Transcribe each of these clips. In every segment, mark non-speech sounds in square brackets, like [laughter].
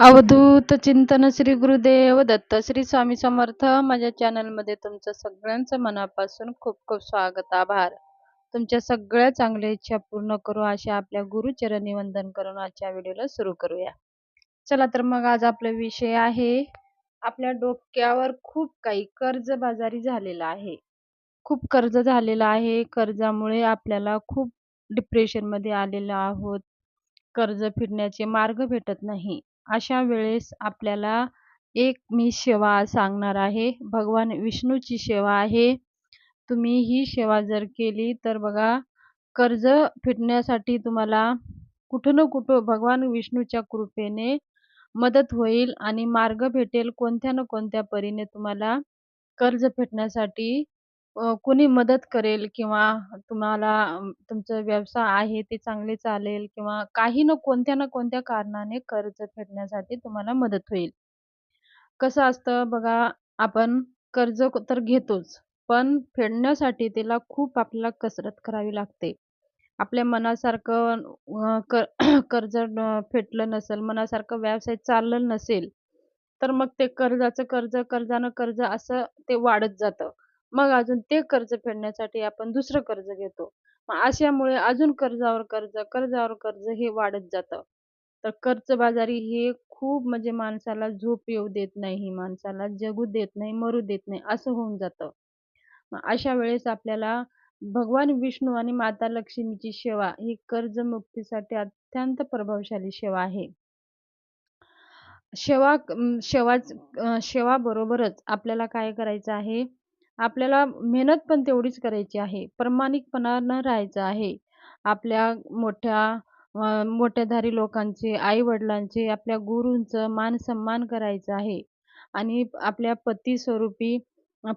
अवधूत चिंतन श्री गुरुदेव दत्त श्री स्वामी समर्थ. माझ्या चॅनलमध्ये तुमचं सगळ्यांचं मनापासून खूप खूप स्वागत आभार. तुमच्या सगळ्या चांगल्या इच्छा पूर्ण करू अशा आपल्या गुरुचरणी वंदन करून आजच्या व्हिडिओला सुरू करूया. चला तर मग आज आपला विषय आहे आपल्या डोक्यावर खूप काही कर्जबाजारी झालेला आहे. खूप कर्ज झालेला आहे कर्जामुळे आपल्याला खूप डिप्रेशनमध्ये आलेलो आहोत. कर्ज फिरण्याचे मार्ग भेटत नाही. अशा वेळेस आपल्याला एक मी सेवा सांगणार आहे. भगवान विष्णूची सेवा आहे. तुम्ही ही सेवा जर केली तर बघा कर्ज फिटण्यासाठी तुम्हाला कुठं ना कुठं भगवान विष्णूच्या कृपेने मदत होईल आणि मार्ग भेटेल कोणत्या ना कोणत्या परीने तुम्हाला कर्ज फेडण्यासाठी. कोणी मदत करेल किंवा तुम्हाला तुमचा व्यवसाय आहे ते चांगले चालेल किंवा काही ना कोणत्या ना कोणत्या कारणाने कर्ज फेडण्यासाठी तुम्हाला मदत होईल. कसं असतं बघा आपण कर्ज तर घेतोच पण फेडण्यासाठी त्याला खूप आपल्याला कसरत करावी लागते. आपल्या मनासारखं [clears throat] कर्ज फेटलं नसेल मनासारखं व्यवसाय चाललं नसेल तर मग ते कर्जाचं कर्ज कर्जानं कर्ज असं ते वाढत जातं. मग अजून ते कर्ज फेडण्यासाठी आपण दुसरं कर्ज घेतो. मग अशामुळे अजून कर्जावर कर्ज कर्जावर कर्ज हे वाढत जातं. तर कर्जबाजारी हे खूप म्हणजे माणसाला झोप येऊ देत नाही माणसाला जगू देत नाही मरू देत नाही असं होऊन जातं. मग अशा वेळेस आपल्याला भगवान विष्णू आणि माता लक्ष्मीची सेवा ही कर्जमुक्तीसाठी अत्यंत प्रभावशाली सेवा आहे. सेवा सेवा सेवा बरोबरच आपल्याला काय करायचं आहे? आपल्याला मेहनत पण तेवढीच करायची आहे. प्रामाणिकपणानं राहायचं आहे. आपल्या मोठ्या मोठ्याधारी लोकांचे आईवडिलांचे आपल्या गुरूंचं मान सन्मान करायचं आहे. आणि आपल्या पती स्वरूपी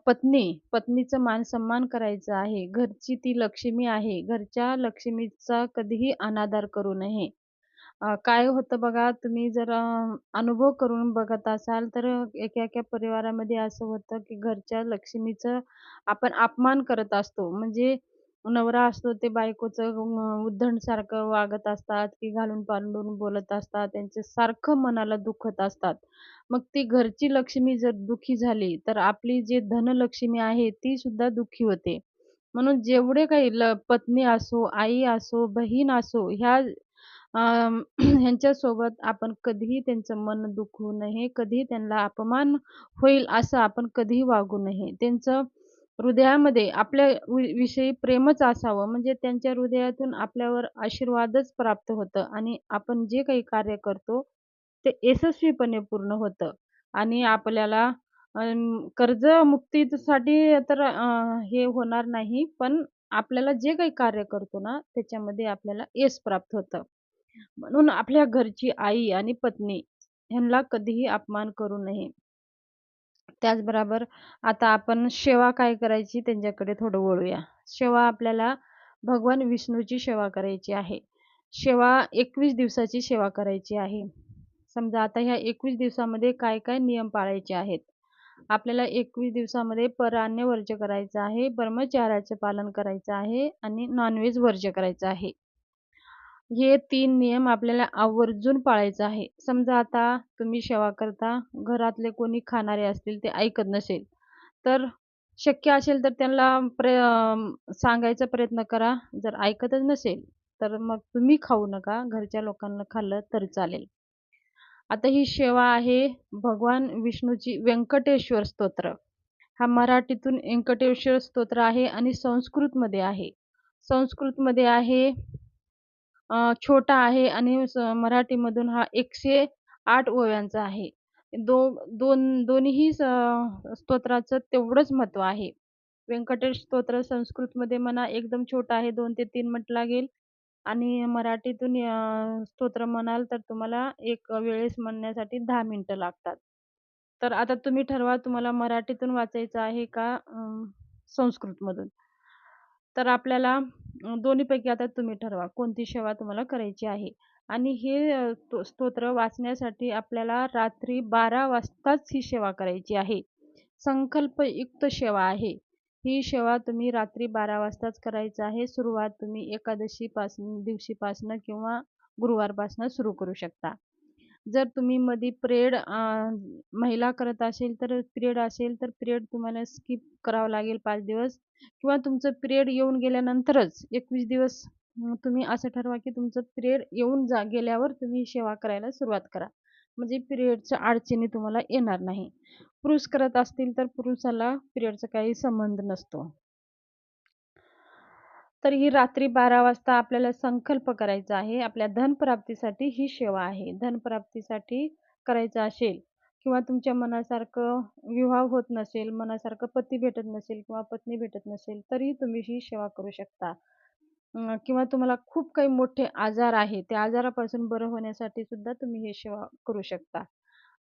पत्नी पत्नीचं मान सन्मान करायचं आहे. घरची ती लक्ष्मी आहे. घरच्या लक्ष्मीचा कधीही अनादर करू नये. काय होतं बघा तुम्ही जर अनुभव करून बघत असाल तर एका एका परिवारामध्ये असं होतं की घरच्या लक्ष्मीचं आपण अपमान करत असतो. म्हणजे नवरा असतो ते बायकोचं सारखं वागत असतात की घालून पालून बोलत असतात त्यांचं सारखं मनाला दुखत असतात. मग ती घरची लक्ष्मी जर दुखी झाली तर आपली जी धनलक्ष्मी आहे ती सुद्धा दुखी होते. म्हणून जेवढे काही ल पत्नी असो आई असो बहीण असो ह्या [clears throat] ह्यांच्यासोबत आपण कधीही त्यांचं मन दुखवू नये कधीही त्यांना अपमान होईल असं आपण कधीही वागू नये. त्यांचं हृदयामध्ये आपल्या विषयी प्रेमच असावं म्हणजे त्यांच्या हृदयातून आपल्यावर आशीर्वादच प्राप्त होतं आणि आपण जे काही कार्य करतो ते यशस्वीपणे पूर्ण होतं. आणि आपल्याला कर्जमुक्तीसाठी तर हे होणार नाही पण आपल्याला जे काही कार्य करतो ना त्याच्यामध्ये आपल्याला यश प्राप्त होतं. म्हणून आपल्या घरची आई आणि पत्नी ह्यांना कधीही अपमान करू नये. त्याचबरोबर आता आपण सेवा काय करायची त्यांच्याकडे थोडं वळूया. सेवा आपल्याला भगवान विष्णूची सेवा करायची आहे. सेवा एकवीस दिवसाची सेवा करायची आहे. समजा आता ह्या एकवीस दिवसामध्ये काय काय नियम पाळायचे आहेत? आपल्याला एकवीस दिवसामध्ये परान्य वर्ज्य करायचं आहे ब्रह्मचार्याचं पालन करायचं आहे आणि नॉनव्हेज वर्ज्य करायचं आहे. हे तीन नियम आपल्याला आवर्जून पाळायचं आहे. समजा आता तुम्ही सेवा करता घरातले कोणी खाणारे असतील ते ऐकत नसेल तर शक्य असेल तर त्यांना प्र सांगायचा प्रयत्न करा. जर ऐकतच नसेल तर मग तुम्ही खाऊ नका. घरच्या लोकांना खाल्लं तर चालेल. आता ही सेवा आहे भगवान विष्णूची व्यंकटेश्वर स्तोत्र. हा मराठीतून व्यंकटेश्वर स्तोत्र आहे आणि संस्कृतमध्ये आहे. संस्कृतमध्ये आहे छोटा आहे आणि मराठीमधून हा एकशे आठ ओव्यांचा आहे. दो दोन दोन्ही स्तोत्राचं तेवढंच महत्त्व आहे. व्यंकटेश स्तोत्र संस्कृतमध्ये म्हणा एकदम छोटा आहे दोन ते तीन मिनिट लागेल. आणि मराठीतून स्तोत्र म्हणाल तर तुम्हाला एक वेळेस म्हणण्यासाठी दहा मिनटं लागतात. तर आता तुम्ही ठरवा तुम्हाला मराठीतून वाचायचं आहे का संस्कृतमधून? तर आपल्याला दोन्हीपैकी आता तुम्ही ठरवा कोणती सेवा तुम्हाला करायची आहे. आणि हे स्तोत्र वाचण्यासाठी आपल्याला रात्री बारा वाजताच ही सेवा करायची आहे. संकल्पयुक्त सेवा आहे. ही सेवा तुम्ही रात्री बारा वाजताच करायचं आहे. सुरुवात तुम्ही एकादशीपासून दिवशीपासनं किंवा गुरुवारपासनं सुरू करू शकता. जर तुम्ही मध्ये पिरियड महिला करत असेल तर पिरियड असेल तर पिरियड तुम्हाला स्किप करावं लागेल पाच दिवस. किंवा तुमचं पिरियड येऊन गेल्यानंतरच एकवीस दिवस तुम्ही असं ठरवा की तुमचं पिरियड येऊन जा गेल्यावर तुम्ही सेवा करायला सुरुवात करा. म्हणजे पिरियडच्या अडचणी तुम्हाला येणार नाही. पुरुष करत असतील तर पुरुषाला पिरियडचा काही संबंध नसतो. तर ही रात्री बारा वाजता आपल्याला संकल्प करायचा आहे. आपल्या धनप्राप्तीसाठी ही सेवा आहे. धनप्राप्तीसाठी करायचं असेल किंवा तुमच्या मनासारखं विवाह होत नसेल मनासारखं पती भेटत नसेल किंवा पत्नी भेटत नसेल तरी तुम्ही ही सेवा करू शकता. किंवा तुम्हाला खूप काही मोठे आजार आहे त्या आजारापासून बरं होण्यासाठी सुद्धा तुम्ही ही सेवा करू शकता.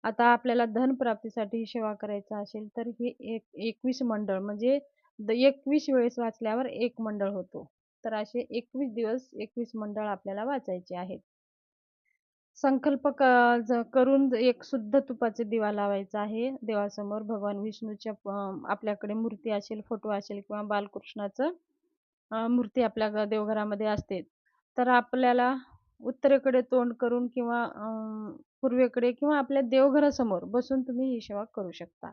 आता आपल्याला धनप्राप्तीसाठी ही सेवा करायचा असेल तर हे एक एकवीस मंडळ म्हणजे द एकवीस वेळेस वाचल्यावर एक मंडळ होतो. तर असे एकवीस दिवस एकवीस मंडळ आपल्याला वाचायचे आहेत. संकल्प क ज- करून एक शुद्ध तुपाचे दिवा लावायचा आहे. देवासमोर भगवान विष्णूच्या आपल्याकडे मूर्ती असेल फोटो असेल किंवा बालकृष्णाचं मूर्ती आपल्या देवघरामध्ये असते. तर आपल्याला उत्तरेकडे तोंड करून किंवा पूर्वेकडे किंवा आपल्या देवघरासमोर बसून तुम्ही ही सेवा करू शकता.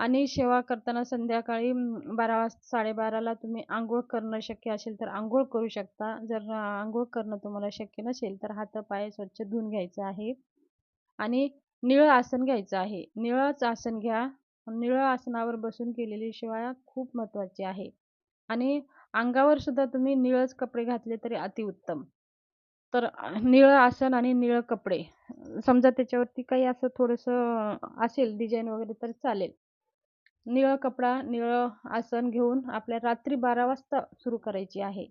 आणि सेवा करताना संध्याकाळी बारा वाजता साडेबाराला तुम्ही आंघोळ करणं शक्य असेल तर आंघोळ करू शकता. जर आंघोळ करणं तुम्हाला शक्य नसेल तर हातपाय स्वच्छ धुवून घ्यायचं आहे. आणि निळं आसन घ्यायचं आहे. निळंच आसन घ्या. निळं आसनावर बसून केलेली शेवा खूप महत्त्वाची आहे. आणि अंगावर सुद्धा तुम्ही निळच कपडे घातले तरी अतिउत्तम तर निळं आसन आणि निळं कपडे. समजा त्याच्यावरती काही असं थोडंसं असेल डिझाईन वगैरे तर चालेल. निळं कपडा निळं आसन घेऊन आपल्या रात्री बारा वाजता सुरू करायची आहे.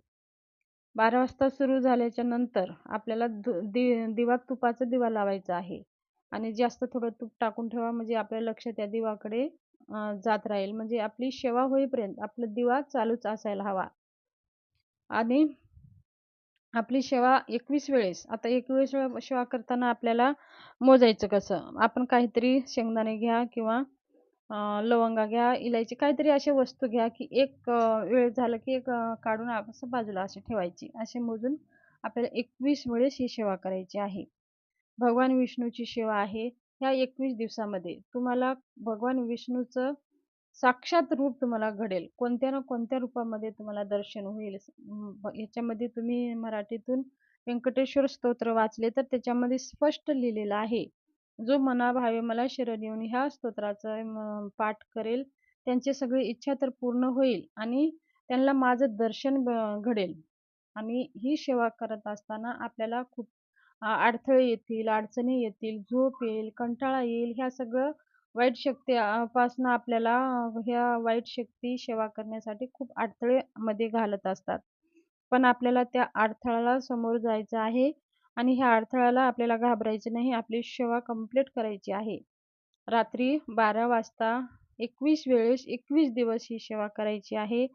बारा वाजता सुरू झाल्याच्यानंतर आपल्याला दु- दि दिवा तुपाचा दिवा लावायचा आहे. आणि जास्त थोडं तूप टाकून ठेवा म्हणजे आपलं लक्ष त्या दिवाकडे जात राहील. म्हणजे आपली सेवा होईपर्यंत आपला दिवा चालूच असायला हवा. आणि आपली सेवा एकवीस वेळेस आता एकवीस वेळा सेवा करताना आपल्याला मोजायचं कसं? आपण काहीतरी शेंगदाणे घ्या किंवा लवंगा घ्या इलायची काहीतरी अशा वस्तू घ्या की एक वेळ झालं की एक काढून असं बाजूला अशी ठेवायची. असे मोजून आपल्याला एकवीस वेळेस ही सेवा करायची आहे. भगवान विष्णूची सेवा आहे ह्या एकवीस दिवसामध्ये. तुम्हाला भगवान विष्णूचं साक्षात रूप तुम्हाला घडेल. कोणत्या ना कोणत्या रूपामध्ये तुम्हाला दर्शन होईल. याच्यामध्ये तुम्ही मराठीतून व्यंकटेश्वर स्तोत्र वाचले तर त्याच्यामध्ये स्पष्ट लिहिलेलं आहे. जो मनाभावे मला शरण येऊन ह्या स्तोत्राचं पाठ करेल. त्यांची सगळी इच्छा तर पूर्ण होईल आणि त्यांना माझं दर्शन ब- घडेल. आणि ही सेवा करत असताना आपल्याला खूप अडथळे येतील अडचणी येतील झोप येईल कंटाळा येईल ह्या सगळं वाईट शक्ती आपल्याला ह्या वाईट शक्ती सेवा करण्यासाठी खूप अडथळे मध्ये घालत असतात. पण आपल्याला त्या अडथळ्याला समोर जायचं आहे. आणि ह्या अडथळ्याला आपल्याला घाबरायचं नाही आपली सेवा कंप्लीट करायची आहे. रात्री बारा वाजता एकवीस वेळेस एकवीस दिवस ही सेवा करायची आहे.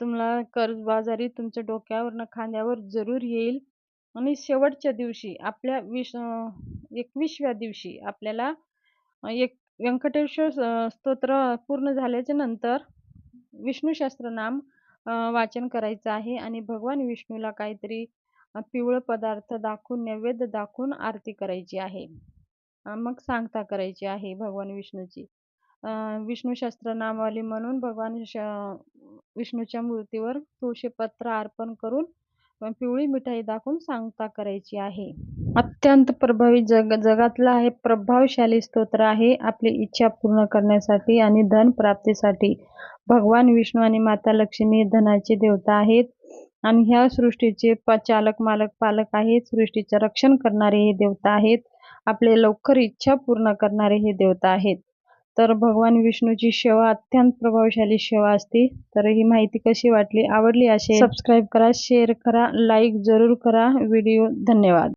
तुम्हाला कर्जबाजारी तुमच्या डोक्यावरनं खांद्यावर जरूर येईल. आणि शेवटच्या दिवशी आपल्या विश एकवीसव्या दिवशी आपल्याला एक व्यंकटेश्वर स्तोत्र पूर्ण झाल्याच्यानंतर विष्णू नाम वाचन करायचं आहे. आणि भगवान विष्णूला काहीतरी पिवळं पदार्थ दाखवून नैवेद्य दाखवून आरती करायची आहे. मग सांगता करायची आहे भगवान विष्णूची. विष्णू विष्णू सहस्त्रनामावली म्हणून भगवान श- विष्णूच्या मूर्तीवर तुळशीपत्र अर्पण करून पिवळी मिठाई दाखवून सांगता करायची आहे. अत्यंत प्रभावी जग जगातला हे प्रभावशाली स्तोत्र आहे. आपली इच्छा पूर्ण करण्यासाठी आणि धन प्राप्तीसाठी भगवान विष्णू आणि माता लक्ष्मी धनाचे देवता आहेत. आणि ह्या सृष्टीचे चालक मालक पालक आहेत. सृष्टीचे रक्षण करणारे हे देवता आहेत. आपले लवकर इच्छा पूर्ण करणारे हे देवता आहेत. तर भगवान विष्णूची सेवा अत्यंत प्रभावशाली सेवा असते. तर ही माहिती कशी वाटली आवडली असेल? सबस्क्राईब करा शेअर करा लाईक जरूर करा. व्हिडिओ धन्यवाद.